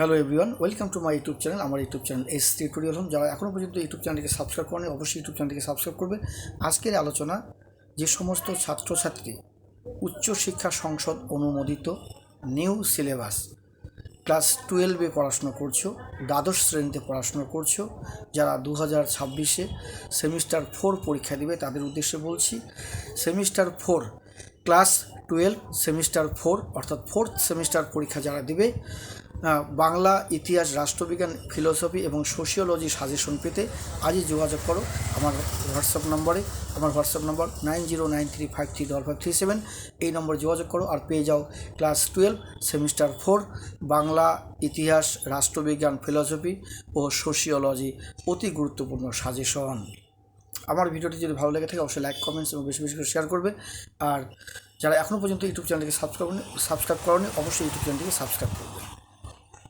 Hello everyone welcome to my YouTube channel আমার YouTube channel S tutorial home যারা এখনও পর্যন্ত ইউটিউব চ্যানেলটিকে সাবস্ক্রাইব করেনি, অবশ্যই ইউটিউব চ্যানেলটিকে সাবস্ক্রাইব করবে। আজকের আলোচনা, যে সমস্ত ছাত্রছাত্রী উচ্চশিক্ষা সংসদ অনুমোদিত নিউ সিলেবাস ক্লাস টুয়েলভে পড়াশোনা করছ, দ্বাদশ শ্রেণীতে পড়াশোনা করছ, যারা দু হাজার ছাব্বিশে সেমিস্টার ফোর পরীক্ষা দিবে, তাদের উদ্দেশ্যে বলছি semester four class twelve semester four অর্থাৎ ফোর্থ সেমিস্টার পরীক্ষা যারা দিবে বাংলা ইতিহাস, রাষ্ট্রবিজ্ঞান ফিলোসফি এবং সোশিওলজি সাজেশন পেতে আজই যোগাযোগ করো আমার হোয়াটসঅ্যাপ নম্বরে আমার WhatsApp number nine zero nine three five three double five three seven এই নম্বরে যোগাযোগ করো আর পেয়ে যাও class twelve semester four Bangla ইতিহাস, রাষ্ট্রবিজ্ঞান ফিলোসফি ও সোশিওলজি অতি গুরুত্বপূর্ণ সাজেশন আমার ভিডিওটি যদি ভালো লেগে থাকে, অবশ্যই লাইক কমেন্টস এবং বেশি বেশি করে শেয়ার করবে। আর যারা এখনও পর্যন্ত ইউটিউব চ্যানেলটিকে সাবস্ক্রাইব সাবস্ক্রাইব করেনি অবশ্যই ইউটিউব চ্যানেলটিকে সাবস্ক্রাইব করবে